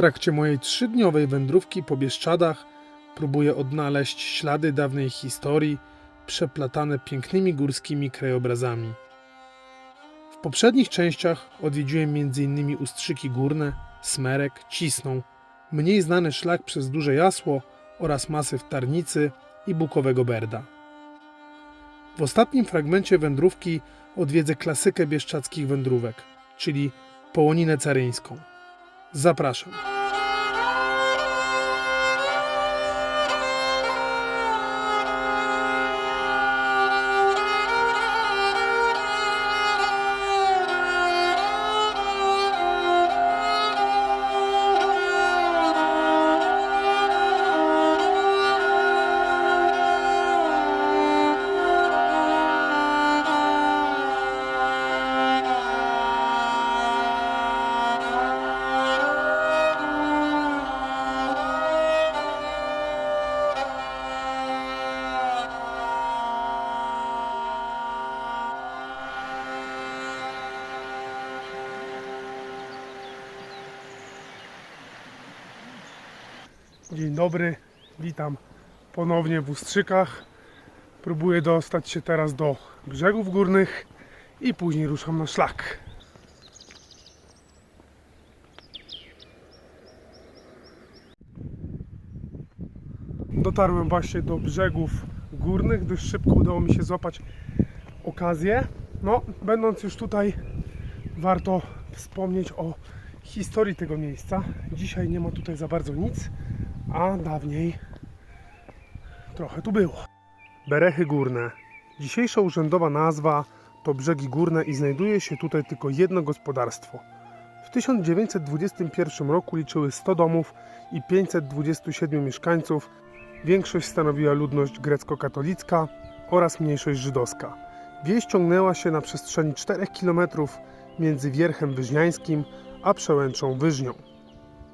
trakcie mojej trzydniowej wędrówki po Bieszczadach próbuję odnaleźć ślady dawnej historii przeplatane pięknymi górskimi krajobrazami. W poprzednich częściach odwiedziłem m.in. Ustrzyki Górne, Smerek, Cisną, mniej znany szlak przez Duże Jasło oraz masyw Tarnicy i Bukowego Berda. W ostatnim fragmencie wędrówki odwiedzę klasykę bieszczadzkich wędrówek, czyli Połoninę Caryńską. Zapraszam. Dzień dobry, witam ponownie w Ustrzykach. Próbuję dostać się teraz do brzegów górnych i później ruszam na szlak. Dotarłem właśnie do brzegów górnych, dość szybko udało mi się złapać okazję. No, będąc już tutaj, warto wspomnieć o historii tego miejsca. Dzisiaj nie ma tutaj za bardzo nic, a dawniej trochę tu było. Berechy Górne. Dzisiejsza urzędowa nazwa to Brzegi Górne i znajduje się tutaj tylko jedno gospodarstwo. W 1921 roku liczyły 100 domów i 527 mieszkańców. Większość stanowiła ludność grecko-katolicka oraz mniejszość żydowska. Wieś ciągnęła się na przestrzeni 4 km między Wierchem Wyżniańskim a Przełęczą Wyżnią.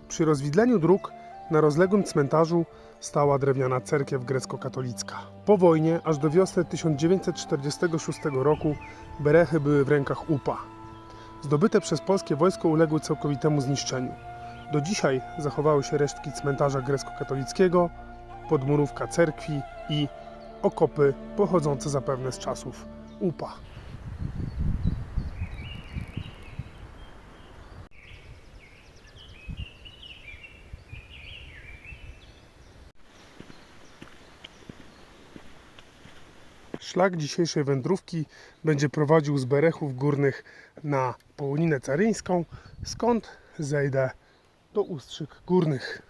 Przy rozwidleniu dróg na rozległym cmentarzu stała drewniana cerkiew grecko-katolicka. Po wojnie, aż do wiosny 1946 roku, Berechy były w rękach UPA. Zdobyte przez polskie wojsko uległy całkowitemu zniszczeniu. Do dzisiaj zachowały się resztki cmentarza grecko-katolickiego, podmurówka cerkwi i okopy pochodzące zapewne z czasów UPA. Szlak dzisiejszej wędrówki będzie prowadził z Berechów Górnych na Połoninę Caryńską, skąd zejdę do Ustrzyk Górnych.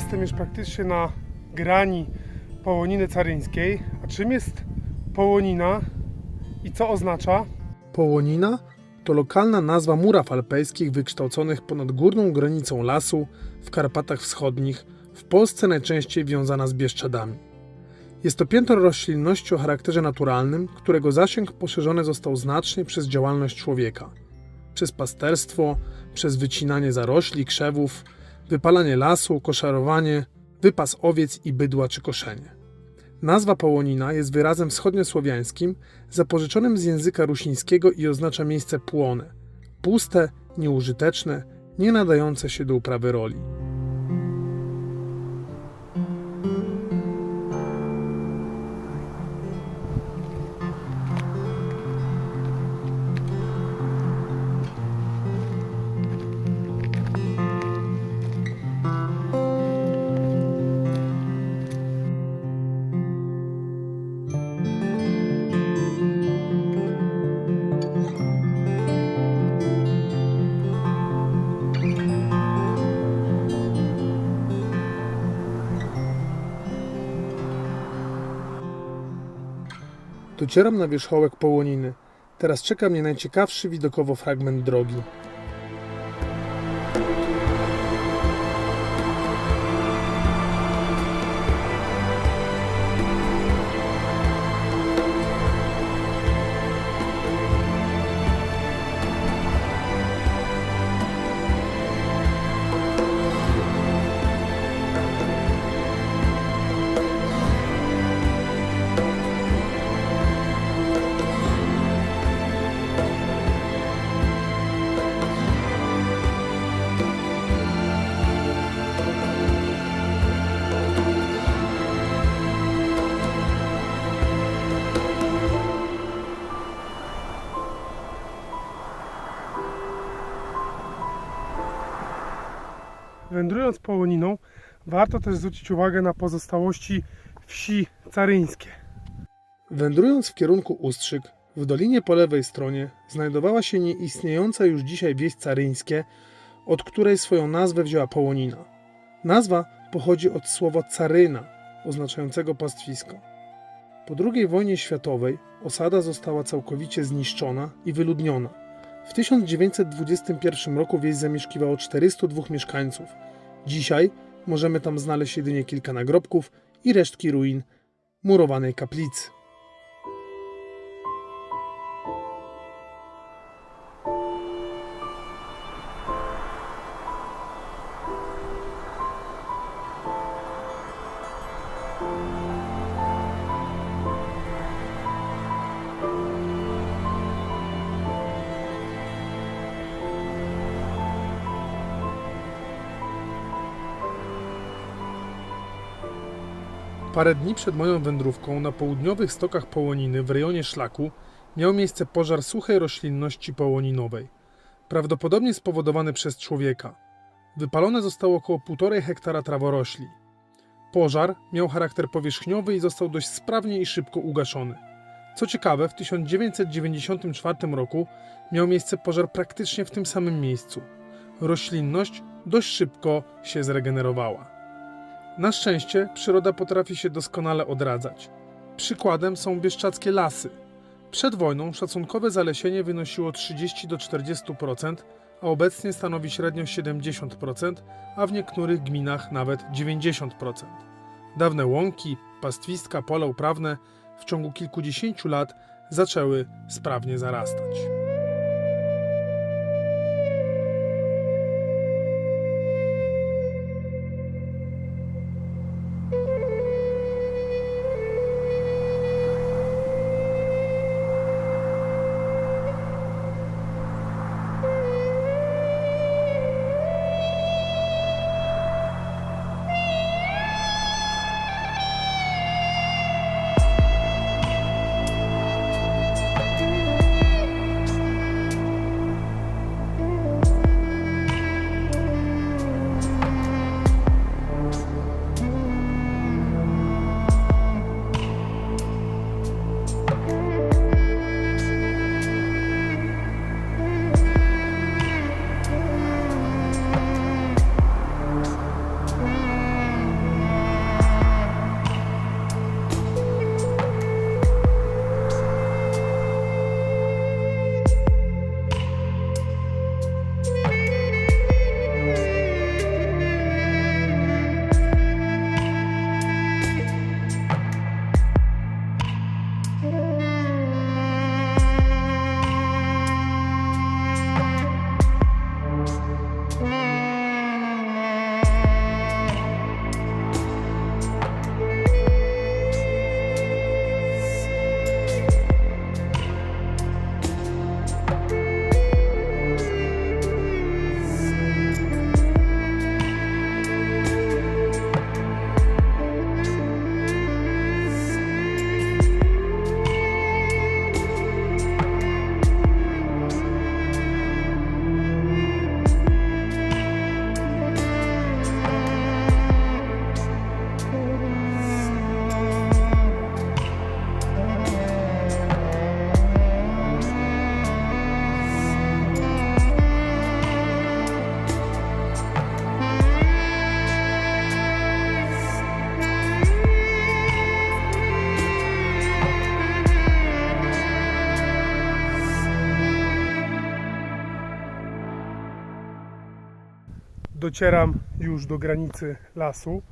Jestem już praktycznie na grani Połoniny Caryńskiej. A czym jest Połonina i co oznacza? Połonina to lokalna nazwa muraw alpejskich wykształconych ponad górną granicą lasu w Karpatach Wschodnich, w Polsce najczęściej wiązana z Bieszczadami. Jest to piętro roślinności o charakterze naturalnym, którego zasięg poszerzony został znacznie przez działalność człowieka. przez pasterstwo, przez wycinanie zarośli, krzewów, wypalanie lasu, koszarowanie, wypas owiec i bydła czy koszenie. Nazwa Połonina jest wyrazem wschodniosłowiańskim zapożyczonym z języka rusińskiego i oznacza miejsce płone, puste, nieużyteczne, nie nadające się do uprawy roli. Docieram na wierzchołek Połoniny. Teraz czeka mnie najciekawszy widokowo fragment drogi. Wędrując Połoniną, warto też zwrócić uwagę na pozostałości wsi caryńskie. Wędrując w kierunku Ustrzyk, w dolinie po lewej stronie znajdowała się nieistniejąca już dzisiaj wieś caryńskie, od której swoją nazwę wzięła Połonina. Nazwa pochodzi od słowa caryna, oznaczającego pastwisko. Po II wojnie światowej osada została całkowicie zniszczona i wyludniona. W 1921 roku wieś zamieszkiwało 402 mieszkańców. Dzisiaj możemy tam znaleźć jedynie kilka nagrobków i resztki ruin murowanej kaplicy. Parę dni przed moją wędrówką na południowych stokach Połoniny w rejonie szlaku miał miejsce pożar suchej roślinności połoninowej, prawdopodobnie spowodowany przez człowieka. Wypalone zostało około 1,5 hektara traworośli. Pożar miał charakter powierzchniowy i został dość sprawnie i szybko ugaszony. Co ciekawe, w 1994 roku miał miejsce pożar praktycznie w tym samym miejscu. Roślinność dość szybko się zregenerowała. Na szczęście przyroda potrafi się doskonale odradzać. Przykładem są bieszczackie lasy. Przed wojną szacunkowe zalesienie wynosiło 30 do 40%, a obecnie stanowi średnio 70%, a w niektórych gminach nawet 90%. Dawne łąki, pastwiska, pola uprawne w ciągu kilkudziesięciu lat zaczęły sprawnie zarastać. Docieram już do granicy lasu.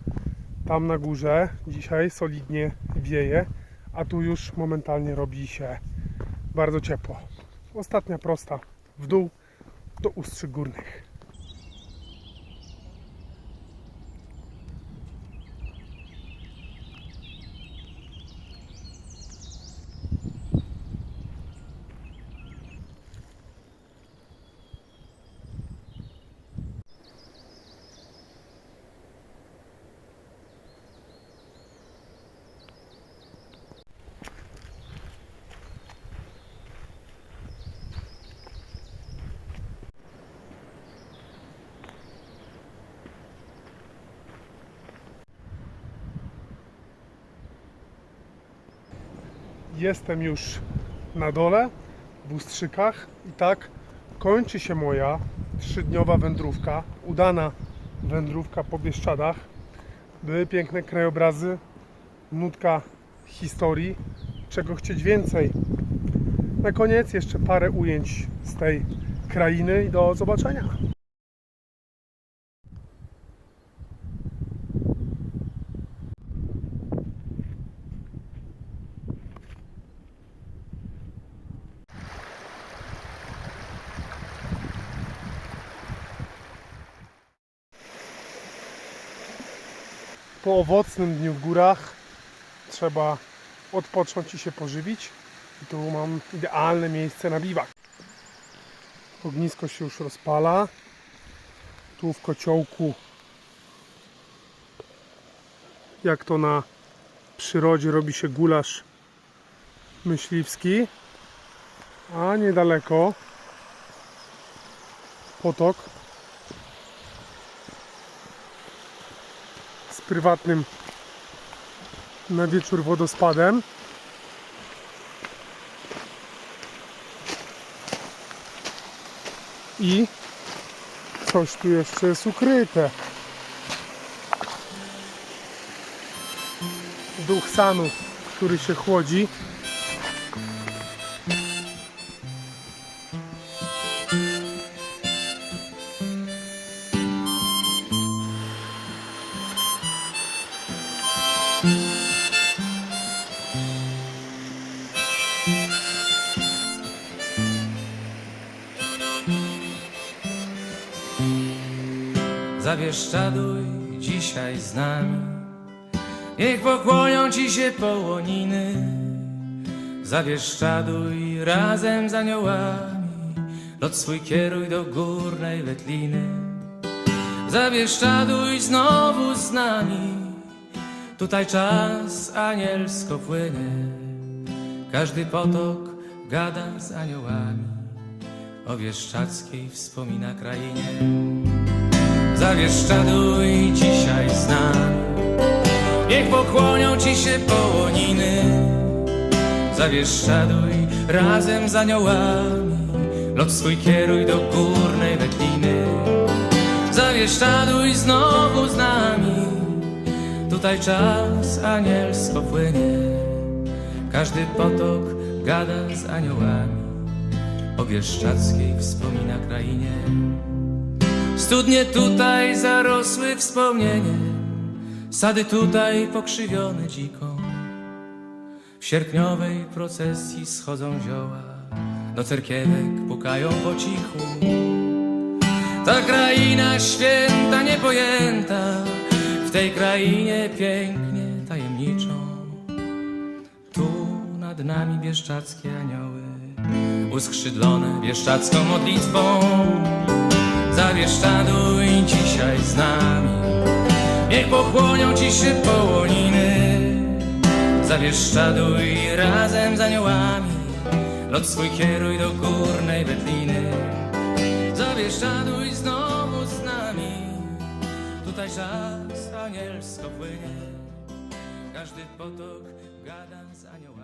Tam na górze dzisiaj solidnie wieje, a tu już momentalnie robi się bardzo ciepło. Ostatnia prosta w dół do Ustrzyk Górnych. Jestem już na dole w Ustrzykach i tak kończy się moja trzydniowa wędrówka, udana wędrówka po Bieszczadach. Były piękne krajobrazy, nutka historii, czego chcieć więcej. Na koniec jeszcze parę ujęć z tej krainy i do zobaczenia. Owocnym dniu w górach trzeba odpocząć i się pożywić. I tu mam idealne miejsce na biwak. Ognisko się już rozpala. Tu w kociołku, jak to na przyrodzie robi się gulasz myśliwski. A niedaleko potok prywatnym na wieczór wodospadem. I coś tu jeszcze jest ukryte. Duch sanu, który się chłodzi. Zawieszczaduj dzisiaj z nami. Niech pokłonią ci się połoniny. Zawieszczaduj razem z aniołami. Lot swój kieruj do górnej wetliny. Zawieszczaduj znowu z nami. Tutaj czas anielsko płynie. Każdy potok gada z aniołami. O Wieszczackiej wspomina krainie Zawieszczaduj dzisiaj z nami Niech pokłonią ci się połoniny. Zawieszczaduj razem z aniołami. Lot swój kieruj do górnej wetliny Zawieszczaduj znowu z nami. Tutaj czas anielsko płynie. Każdy potok gada z aniołami. O Wieszczackiej wspomina krainie Studnie tutaj zarosły wspomnieniem, sady tutaj pokrzywione dziką. W sierpniowej procesji schodzą zioła, do cerkiewek pukają po cichu. Ta kraina święta, niepojęta, w tej krainie pięknie tajemniczą. Tu nad nami bieszczackie anioły, uskrzydlone bieszczacką modlitwą. Zawieszczaduj dzisiaj z nami. Niech pochłonią ci się połoniny. Zawieszczaduj razem z aniołami. Lot swój kieruj do górnej wetliny Zawieszczaduj znowu z nami. Tutaj czas anielsko płynie. Każdy potok gada z aniołami